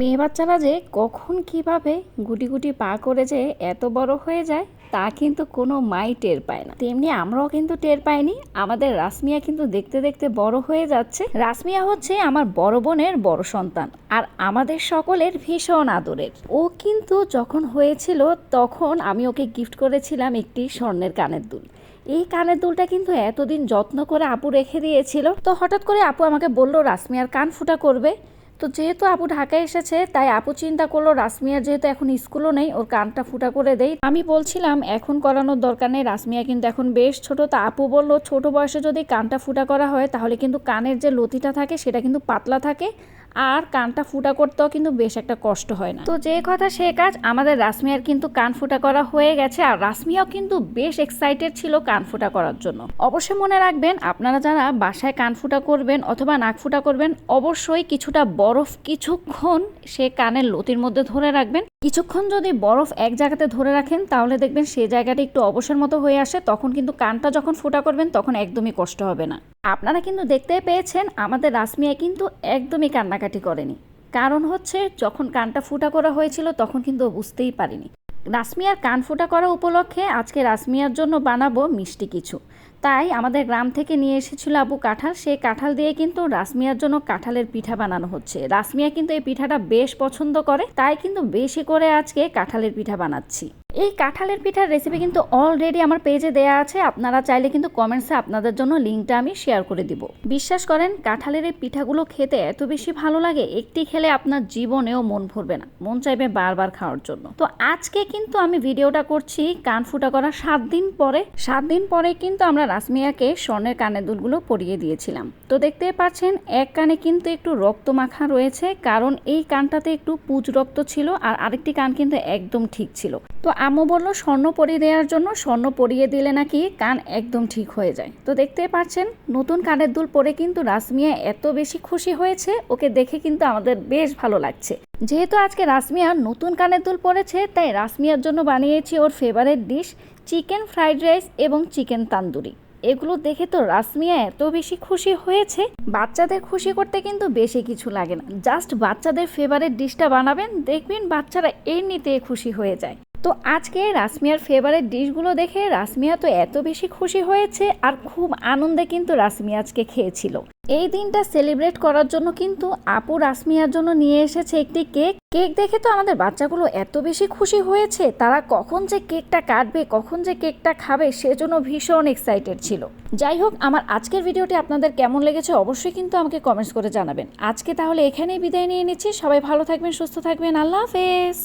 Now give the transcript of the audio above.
মেয়ে বাচ্চারা যে কখন কীভাবে গুটি গুটি পা করে যে এত বড় হয়ে যায়, তা কিন্তু কোনো মাই টের পায় না। তেমনি আমরাও কিন্তু টের পাইনি, আমাদের রাসমিয়া কিন্তু দেখতে দেখতে বড় হয়ে যাচ্ছে। রাসমিয়া হচ্ছে আমার বড় বোনের বড় সন্তান আর আমাদের সকলের ভীষণ আদরের। ও কিন্তু যখন হয়েছিল তখন আমি ওকে গিফট করেছিলাম একটি স্বর্ণের কানের দুল। এই কানের দুলটা কিন্তু এতদিন যত্ন করে আপু রেখে দিয়েছিল। তো হঠাৎ করে আপু আমাকে বলল, রাসমিয়ার কান ফুটা করবে? তো যেহেতু আপু ঢাকায় এসেছে, তাই আপু চিন্তা করল রাসমিয়ার যেহেতু এখন স্কুলও নেই, ওর কানটা ফুটা করে দেই। আমি বলছিলাম, এখন করানোর দরকার নেই, রাসমিয়া কিন্তু এখন বেশ ছোট, তা আপু বলল, ছোট বয়সে যদি কানটা ফুটা করা হয়, তাহলে কিন্তু কানের যে লতিটা থাকে, সেটা কিন্তু পাতলা থাকে। আর কানটা ফুটা করতেও কিন্তু বেশ একটা কষ্ট হয় না। তো যে কথা সে কাজ, আমাদের রাসমিয়ার কিন্তু কান ফুটা করা হয়ে গেছে আর রাশমিয়াও কিন্তু বেশ এক্সাইটেড ছিল কান ফুটা করার জন্য। অবশ্যই মনে রাখবেন, আপনারা যারা বাসায় কান ফুটা করবেন অথবা নাক ফুটা করবেন, অবশ্যই কিছুটা বরফ কিছুক্ষণ সে কানের লতির মধ্যে ধরে রাখবেন। কিছুক্ষণ যদি বরফ এক জায়গাতে ধরে রাখেন, তাহলে দেখবেন সেই জায়গাটা একটু অবসর মতো হয়ে আসে। তখন কিন্তু কানটা যখন ফোটা করবেন, তখন একদমই কষ্ট হবে না। আপনারা কিন্তু দেখতে পেয়েছেন, আমাদের রাসমিয়া কিন্তু একদমই কান্নাকাটি করেনি। কারণ হচ্ছে, যখন কানটা ফুটা করা হয়েছিল, তখন কিন্তু বুঝতেই পারিনি। রাসমিয়ার কান ফুটা করা উপলক্ষে আজকে রাসমিয়ার জন্য বানাবো মিষ্টি কিছু। তাই আমাদের গ্রাম থেকে নিয়ে এসেছিল আবু কাঁঠাল। সেই কাঁঠাল দিয়ে কিন্তু রাসমিয়ার জন্য কাঁঠালের পিঠা বানানো হচ্ছে। রাসমিয়া কিন্তু এই পিঠাটা বেশ পছন্দ করে, তাই কিন্তু বেশি করে আজকে কাঁঠালের পিঠা বানাচ্ছি। এই কাঁঠালের পিঠার রেসিপি কিন্তু অলরেডি আমার পেজে দেয়া আছে। আপনারা চাইলে কিন্তু কমেন্টসে আপনাদের জন্য লিঙ্কটা আমি শেয়ার করে দিব। বিশ্বাস করেন, কাঁঠালের এই পিঠাগুলো খেতে এত বেশি ভালো লাগে, একটি খেলে আপনার জীবনেও মন ভরবে না, মন চাইবে বারবার খাওয়ার জন্য। তো আজকে কিন্তু আমি ভিডিওটা করছি কান ফুটা করা সাত দিন পরে। সাত দিন পরে কিন্তু আমরা রাসমিয়াকে স্বর্ণের কানের দুলগুলো পরিয়ে দিয়েছিলাম। তো দেখতে পাচ্ছেন, এক কানে কিন্তু একটু রক্ত মাখা রয়েছে, কারণ এই কানটাতে একটু পুজ রক্ত ছিল আর আরেকটি কান কিন্তু একদম ঠিক ছিল। তো আম্মু বলল, স্বর্ণ পরিয়ে দেওয়ার জন্য স্বর্ণ পরিয়ে দিলে নাকি কান একদম ঠিক হয়ে যায়। তো দেখতে পাচ্ছেন, নতুন কানের দুল পরে কিন্তু রাসমিয়া এত বেশি খুশি হয়েছে, ওকে দেখে কিন্তু আমাদের বেশ ভালো লাগছে। যেহেতু আজকে রাসমিয়া নতুন কানের দুল পরেছে, তাই রাসমিয়ার জন্য বানিয়েছি ওর favourite dish chicken fried rice এবং চিকেন তান্দুরি এগুলো দেখে তো রাসমিয়া এত বেশি খুশি হয়েছে। বাচ্চাদের খুশি করতে কিন্তু বেশি কিছু লাগে না। জাস্ট বাচ্চাদের ফেভারিট ডিশটা বানাবেন, দেখবেন বাচ্চারা এমনিতে খুশি হয়ে যায়। তো আজকে রাসমিয়ার ফেভারিট ডিশগুলো দেখে রাসমিয়া তো এত বেশি খুশি হয়েছে আর খুব আনন্দে কিন্তু রাসমিয়া আজকে খেয়েছিল। এই দিনটা সেলিব্রেট করার জন্য কিন্তু আপু রাসমিয়ার জন্য নিয়ে এসেছে একটি কেক। কেক দেখে তো আমাদের বাচ্চাগুলো এত বেশি খুশি হয়েছে, তারা কখন যে কেকটা কাটবে, কখন যে কেকটা খাবে সেজন্য ভীষণ এক্সাইটেড ছিল। যাই হোক, আমার আজকের ভিডিওটি আপনাদের কেমন লেগেছে অবশ্যই কিন্তু আমাকে কমেন্টস করে জানাবেন। আজকে তাহলে এখানেই বিদায় নিয়ে নিচ্ছি। সবাই ভালো থাকবেন, সুস্থ থাকবেন। আল্লাহ হাফেজ।